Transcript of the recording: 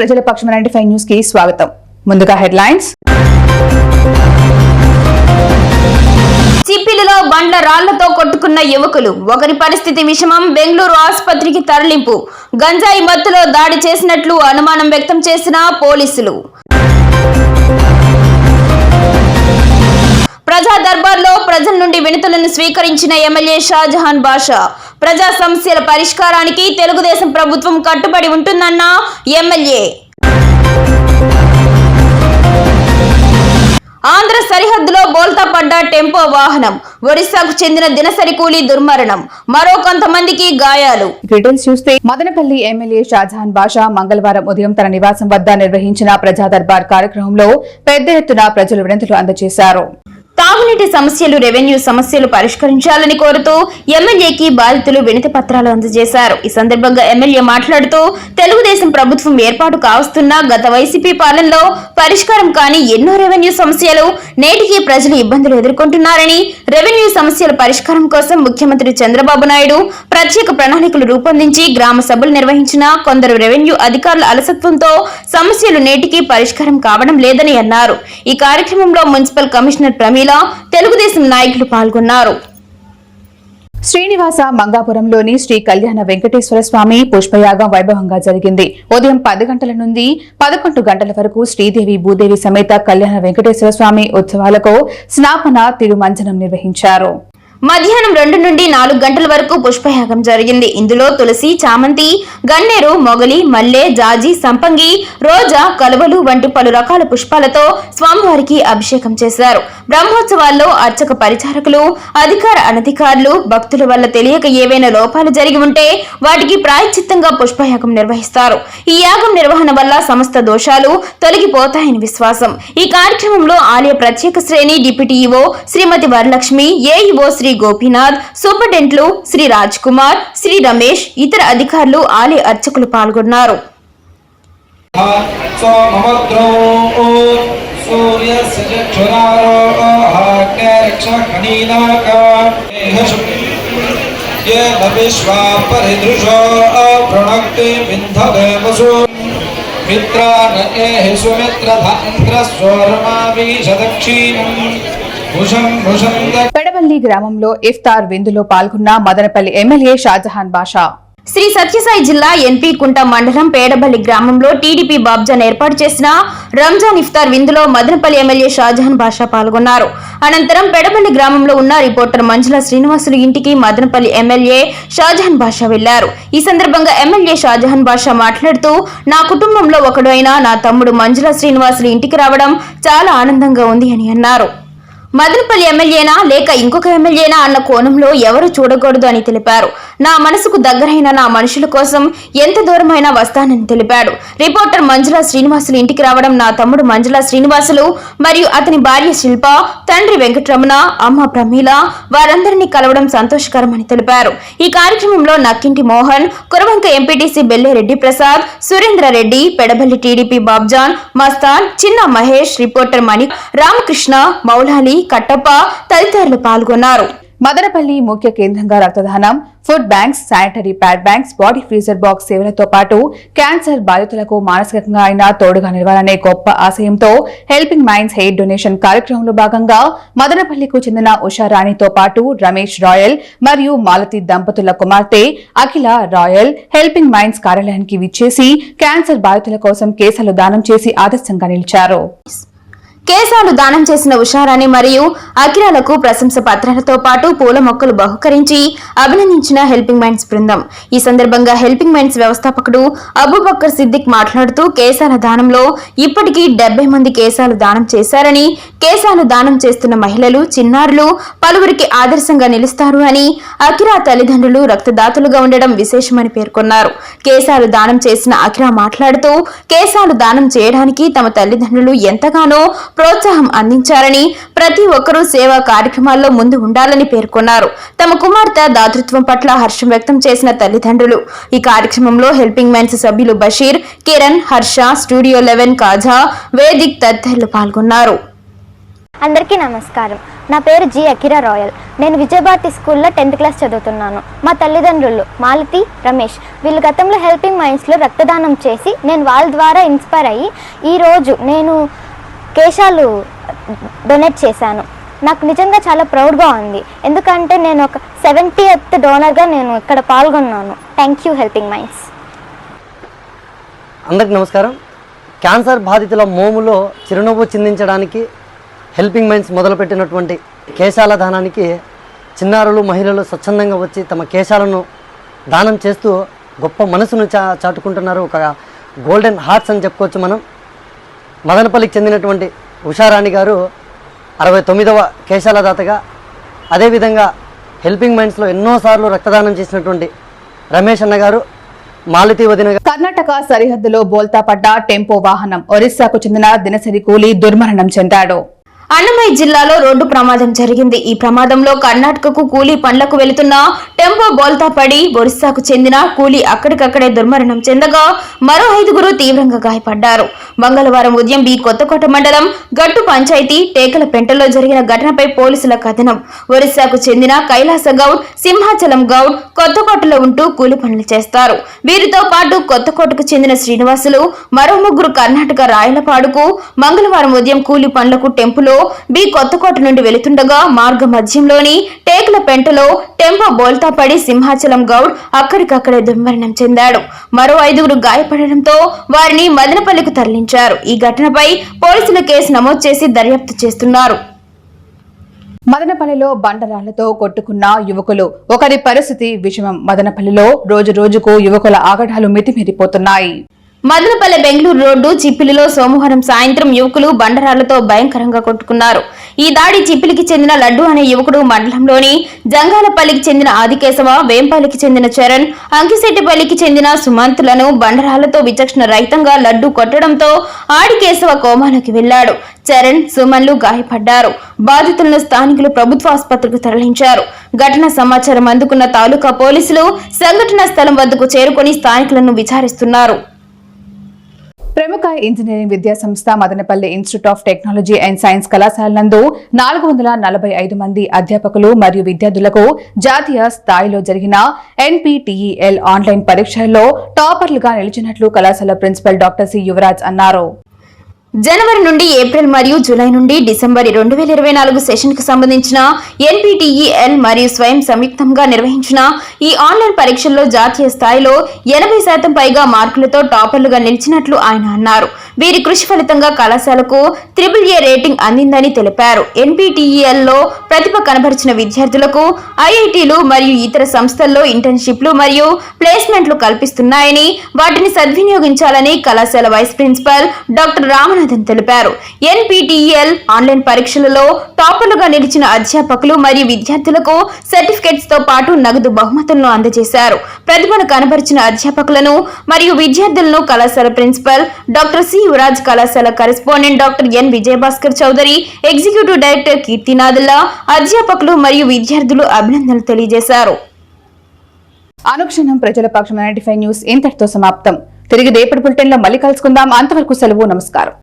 ప్రజల పక్షం ninety five న్యూస్కి స్వాగతం. ముందుగా హెడ్లైన్స్. చిప్పిలిలో బండ్ల రాళ్ళతో కొట్టుకున్న యువకులు. ఒకరి పరిస్థితి విషమం బెంగళూరు ఆసుపత్రికి తరలింపు. గంజాయి మత్తులో దాడి చేసినట్లు అనుమానం వ్యక్తం చేసిన పోలీసులు. దర్బార్లో ప్రజల నుండి వినతులను స్వీకరించిన ఎమ్మెల్యే షాజహాన్ బాషా ప్రజా సమస్యల పరిష్కారానికి తెలుగుదేశం ప్రభుత్వం కట్టుబడి ఉంటుందన్న ఎమ్మెల్యే. ఆంధ్ర సరిహద్దులో బోల్తా పడ్డ టెంపో వాహనం ఒరిస్సాకు చెందిన దినసరి కూలీ దుర్మరణం మరో కొంతమందికి గాయాలు. డీటెయిల్స్ చూస్తే మదనపల్లి ఎమ్మెల్యే షాజహాన్ బాషా మంగళవారం ఉదయం తన నివాసం వద్ద నిర్వహించిన ప్రజా దర్బార్ కార్యక్రమంలో పెద్ద ఎత్తున ప్రజలు వినతులు అందజేశారు. తాగునీటి సమస్యలు రెవెన్యూ సమస్యలు పరిష్కరించాలని కోరుతూ ఎమ్మెల్యేకి బాధితులు వినతి పత్రాలు అందజేశారు. ఈ సందర్భంగా ఎమ్మెల్యే మాట్లాడుతూ తెలుగుదేశం ప్రభుత్వం ఏర్పాటు కావస్తున్న గత వైసీపీ పాలనలో పరిష్కారం కాని ఎన్నో రెవెన్యూ సమస్యలు నేటికి ప్రజలు ఇబ్బందులు ఎదుర్కొంటున్నారని రెవెన్యూ సమస్యల పరిష్కారం కోసం ముఖ్యమంత్రి చంద్రబాబు నాయుడు ప్రత్యేక ప్రణాళికలు రూపొందించి గ్రామ సభలు నిర్వహించిన కొందరు రెవెన్యూ అధికారుల అలసత్వంతో సమస్యలు నేటికి పరిష్కారం కావడం లేదని అన్నారు. ఈ కార్యక్రమంలో మున్సిపల్ కమిషనర్ ప్రమీల తెలుగుదేశం నాయకులు పాల్గొన్నారు. శ్రీనివాస మంగాపురంలోని శ్రీ కళ్యాణ వెంకటేశ్వర స్వామి పుష్పయాగం వైభవంగా జరిగింది. ఉదయం పది గంటల నుండి పదకొండు గంటల వరకు శ్రీదేవి భూదేవి సమేత కళ్యాణ వెంకటేశ్వర స్వామి ఉత్సవాలకు స్నాపన తిరుమంజనం నిర్వహించారు. మధ్యాహ్నం రెండు నుండి నాలుగు గంటల వరకు పుష్పయాగం జరిగింది. ఇందులో తులసి చామంతి గన్నేరు మొగలి మల్లె జాజి సంపంగి రోజా కలువలు వంటి పలు రకాల పుష్పాలతో స్వామివారికి అభిషేకం చేశారు. బ్రహ్మోత్సవాల్లో అర్చక పరిచారకులు అధికార అనధికారులు భక్తుల వల్ల తెలియక ఏవైనా లోపాలు జరిగి ఉంటే వాటికి ప్రాయశ్చిత్తంగా పుష్పయాగం నిర్వహిస్తారు. ఈ యాగం నిర్వహణ వల్ల సమస్త దోషాలు తొలగిపోతాయని విశ్వాసం. ఈ కార్యక్రమంలో ఆలయ ప్రత్యేక శ్రేణి డిప్యూటీ శ్రీమతి వరలక్ష్మి ఏఈఓ శ్రీ గోపీనాథ్ సూపరింటెండెంట్లు శ్రీ రాజ్ కుమార్ శ్రీ రమేష్ ఇతర అధికారులు ఆలయ అర్చకులు పాల్గొన్నారు सोममुद्रो सूर्यस्य चक्षुरारोहाग्निरक्षकणीनाका येन विश्वा परिदृशो वृणक्ति विन्धवे वसु मित्रान एहि सुमित्रधान्द्रस्वर्मावीशदक्षिणम् भुषं भुषं दक्षिणम् పెడవల్లి గ్రామంలో ఇఫ్తార్ విందులో పాల్గొన్న మదనపల్లి ఎమ్మెల్యే షాజహాన్ బాషా. శ్రీ సత్యసాయి జిల్లా ఎన్పీ కుంట మండలం పేడబల్లి గ్రామంలో టీడీపీ బాబ్జాన్ ఏర్పాటు చేసిన రంజాన్ ఇఫ్తార్ విందులో మదనపల్లి ఎమ్మెల్యే షాజహాన్ బాషా పాల్గొన్నారు. అనంతరం పెడబల్లి గ్రామంలో ఉన్న రిపోర్టర్ మంజుల శ్రీనివాసులు ఇంటికి మదనపల్లి ఎమ్మెల్యే షాజహాన్ బాషా వెళ్ళారు ఈ సందర్భంగా ఎమ్మెల్యే షాజహాన్ బాషా మాట్లాడుతూ నా కుటుంబంలో ఒకడు అయిన నా తమ్ముడు మంజుల శ్రీనివాసులు ఇంటికి రావడం చాలా ఆనందంగా ఉంది అని అన్నారు. మదనపల్లి ఎమ్మెల్యేనా లేక ఇంకొక ఎమ్మెల్యేనా అన్న కోణంలో ఎవరు చూడకూడదు అని తెలిపారు. నా మనసుకు దగ్గరైన నా మనుషుల కోసం ఎంత దూరమైనా వస్తానని తెలిపాడు. రిపోర్టర్ మంజులా శ్రీనివాసులు ఇంటికి రావడం నా తమ్ముడు మంజుల శ్రీనివాసులు మరియు అతని భార్య శిల్ప తండ్రి వెంకటరమణ అమ్మ ప్రమీల వారందరినీ కలవడం సంతోషకరమని తెలిపారు. ఈ కార్యక్రమంలో నక్కింటి మోహన్ కురవంక ఎంపీటీసీ బెల్లెరెడ్డి ప్రసాద్ సురేంద్ర రెడ్డి పెడబల్లి టీడీపీ బాబ్జాన్ మస్తాన్ చిన్న మహేష్ రిపోర్టర్ మణి రామకృష్ణ మౌలాలి కట్టప్ప తదితరులు పాల్గొన్నారు. మదనపల్లి ముఖ్య కేంద్రంగా రక్తదానం food banks sanitary pad banks body freezer box సేవలతో పాటు క్యాన్సర్ బాధితులకు మానసికంగా అయినా తోడుగా నిలవాలనే గొప్ప ఆశయంతో హెల్పింగ్ మైండ్స్ హెయిర్ డొనేషన్ కార్యక్రమంలో భాగంగా మదనపల్లికు చెందిన ఉషారాణితో పాటు రమేష్ రాయల్ మరియు మాలతి దంపతుల కుమార్తె అఖిల రాయల్ హెల్పింగ్ మైండ్స్ కార్యాలయానికి విచ్చేసి క్యాన్సర్ బాధితుల కోసం కేసులు దానం చేసి ఆదర్శంగా నిలిచారు. కేశాలు దానం చేసిన ఉషారాణి మరియు అఖిరాలకు ప్రశంస పత్రాలతో పాటు పూల మొక్కలు బహుకరించి అభినందించిన హెల్పింగ్ మైండ్స్ బృందం. ఈ సందర్భంగా హెల్పింగ్ మైండ్స్ వ్యవస్థాపకుడు అబూబక్కర్ సిద్దిక్ మాట్లాడుతూ కేశాల దానంలో ఇప్పటికీ డెబ్బై మంది కేశాలు దానం చేశారని కేశాలు దానం చేస్తున్న మహిళలు చిన్నారులు పలువురికి ఆదర్శంగా నిలుస్తారు అని అఖిరా తల్లిదండ్రులు రక్తదాతలుగా ఉండడం విశేషమని పేర్కొన్నారు. కేశాలు దానం చేసిన అఖిరా మాట్లాడుతూ కేశాలు దానం చేయడానికి తమ తల్లిదండ్రులు ఎంతగానో ప్రోత్సాహం అందించారని ప్రతి ఒక్కరూ సేవా కార్యక్రమాల్లో ముందు ఉండాలని పేర్కొన్నారు. తమ కుమార్తె దాతృత్వం పట్ల హర్షం వ్యక్తం చేసిన తల్లిదండ్రులు. ఈ కార్యక్రమంలో హెల్పింగ్ మైన్స్ సభ్యులు బషీర్ కిరణ్ హర్ష స్టూడియో లెవెన్ కాజా వేదిక్ తదితరులు పాల్గొన్నారు. అందరికీ నమస్కారం. నా పేరు జి అఖిరా రాయల్. నేను విజయభారతి స్కూల్లో టెన్త్ క్లాస్ చదువుతున్నాను. మా తల్లిదండ్రులు మాలతి రమేష్ వీళ్ళు గతంలో హెల్పింగ్ మైండ్స్లో రక్తదానం చేసి నేను వాళ్ళ ద్వారా ఇన్స్పైర్ అయ్యి ఈరోజు నేను కేశాలు డొనేట్ చేశాను. నాకు నిజంగా చాలా ప్రౌడ్గా ఉంది. ఎందుకంటే నేను ఒక సెవెంటీ ఎత్ డోనర్గా నేను ఇక్కడ పాల్గొన్నాను. థ్యాంక్ యూ హెల్పింగ్ మైండ్స్ అందరికి నమస్కారం. క్యాన్సర్ బాధితుల మోములో చిరునవ్వు చిందించడానికి హెల్పింగ్ మైండ్స్ మొదలుపెట్టినటువంటి కేశాల దానానికి చిన్నారులు మహిళలు స్వచ్ఛందంగా వచ్చి తమ కేశాలను దానం చేస్తూ గొప్ప మనసును చా చాటుకుంటున్నారు. ఒక గోల్డెన్ హార్ట్స్ అని చెప్పుకోవచ్చు మనం. మదనపల్లికి చెందినటువంటి ఉషారాణి గారు అరవై తొమ్మిదవ కేశాల దాతగా అదేవిధంగా హెల్పింగ్ మైండ్స్లో ఎన్నోసార్లు రక్తదానం చేసినటువంటి రమేష్ అన్న గారు మాలతి వదిన గారు. కర్ణాటక సరిహద్దులో బోల్తా పడ్డ టెంపో వాహనం ఒరిస్సాకు చెందిన దినసరి కూలీ దుర్మరణం చెందాడు. అన్నమయ్య జిల్లాలో రోడ్డు ప్రమాదం జరిగింది. ఈ ప్రమాదంలో కర్ణాటకకు కూలీ పనులకు వెళుతున్న టెంపో బోల్తా పడి ఒరిస్సాకు చెందిన కూలీ అక్కడికక్కడే దుర్మరణం చెందగా మరో ఐదుగురు తీవ్రంగా గాయపడ్డారు. మంగళవారం ఉదయం బి కొత్తకోట మండలం గట్టు పంచాయతీ టేకల పెంటలో జరిగిన ఘటనపై పోలీసుల కథనం. ఒరిస్సాకు చెందిన కైలాస గౌడ్ సింహాచలం గౌడ్ కొత్తకోటలో ఉంటూ కూలి పనులు చేస్తారు. వీరితో పాటు కొత్తకోటకు చెందిన శ్రీనివాసులు మరో ముగ్గురు కర్ణాటక రాయలపాడుకు మంగళవారం ఉదయం కూలి పనులకు టెంపులో బి కొత్తకోట నుండి వెళుతుండగా మార్గ మధ్యంలోని టేకుల పెంటలో టెంపో బోల్తా పడి సింహాచలం గౌడ్ అక్కడికక్కడే దుర్మరణం చెందాడు. మరో ఐదుగురు గాయపడడంతో వారిని మదనపల్లికి తరలించారు. ఈ ఘటనపై పోలీసులు కేసు నమోదు చేసి దర్యాప్తు చేస్తున్నారు. మదనపల్లిలో బండరాళ్ళతో కొట్టుకున్న యువకులు. ఒకరి పరిస్థితి విషమం. మదనపల్లిలో రోజు రోజుకు యువకుల ఆగడాలు మితిమీరిపోతున్నాయి. మదనపల్లె బెంగళూరు రోడ్డు చిప్పిలిలో సోమవారం సాయంత్రం యువకులు బండరాళ్ళతో భయంకరంగా కొట్టుకున్నారు. ఈ దాడి చిప్పిలికి చెందిన లడ్డు అనే యువకుడు మండలంలోని జంగాలపల్లికి చెందిన ఆదికేశవ వేంపల్లికి చెందిన చరణ్ అంకిశెట్టిపల్లికి చెందిన సుమంతులను బండరాళ్ళతో విచక్షణ రహితంగా లడ్డు కొట్టడంతో ఆడికేశవ కోమాలోకి వెళ్ళాడు చరణ్ సుమన్లు గాయపడ్డారు. బాధితులను స్థానికులు ప్రభుత్వ ఆసుపత్రికి తరలించారు. ఘటన సమాచారం అందుకున్న తాలూకా పోలీసులు సంఘటనా స్థలం వద్దకు చేరుకొని స్థానికులను విచారిస్తున్నారు. ప్రముఖ ఇంజనీరింగ్ విద్యా సంస్థ Madanapalle institute of technology and science కళాశాల నందు నాలుగు వందల నలభై ఐదు మంది అధ్యాపకులు మరియు విద్యార్థులకు జాతీయ స్థాయిలో జరిగిన ఎన్పీటీఈఎల్ ఆన్లైన్ పరీక్షల్లో టాపర్లుగా నిలిచినట్లు కళాశాల ప్రిన్సిపల్ డాక్టర్ సి యువరాజ్ అన్నారు. జనవరి నుండి ఏప్రిల్ మరియు జూలై నుండి డిసెంబర్ రెండు వేల ఇరవై నాలుగు సెషన్కు సంబంధించిన ఎన్పిటిఈఎల్ మరియు స్వయం సంయుక్తంగా నిర్వహించిన ఈ ఆన్లైన్ పరీక్షల్లో జాతీయ స్థాయిలో ఎనభై శాతం పైగా మార్కులతో టాపర్లుగా నిలిచినట్లు ఆయన అన్నారు. వీరి కృషి ఫలితంగా కళాశాలకు త్రిబుల్ ఏ రేటింగ్ అందిందని తెలిపారు. ఎన్పీటీఈఎల్ ప్రతిభ కనబరిచిన విద్యార్థులకు ఐఐటీలు మరియు ఇతర సంస్థల్లో ఇంటర్న్షిప్లు మరియు ప్లేస్మెంట్లు కల్పిస్తున్నాయని వాటిని సద్వినియోగించాలని కళాశాల వైస్ ప్రిన్సిపల్ డాక్టర్ రామనాథన్ తెలిపారు. ఎన్పిటిఈఎల్ ఆన్లైన్ పరీక్షలలో టాపర్లుగా నిలిచిన అధ్యాపకులు మరియు విద్యార్థులకు సర్టిఫికెట్స్తో పాటు నగదు బహుమతులను అందజేశారు. ప్రతిభను కనబరిచిన అధ్యాపకులను మరియు విద్యార్థులను కళాశాల ప్రిన్సిపల్ డాక్టర్ సి యువరాజ్ కళాశాల correspondent doctor N Vijayabhaskar Chowdary executive director Keerthinathulla అధ్యాపకులు మరియు విద్యార్థులు అభినందనలు తెలియజేశారు. అనుక్షణం ప్రజల పక్షం నైన్టీ ఫైవ్ న్యూస్ ఇంతటితో సమాప్తం. తిరిగి రేపటి బులెటిన్లో మళ్ళీ కలుసుకుందాం. అంతవరకు సెలవు నమస్కారం.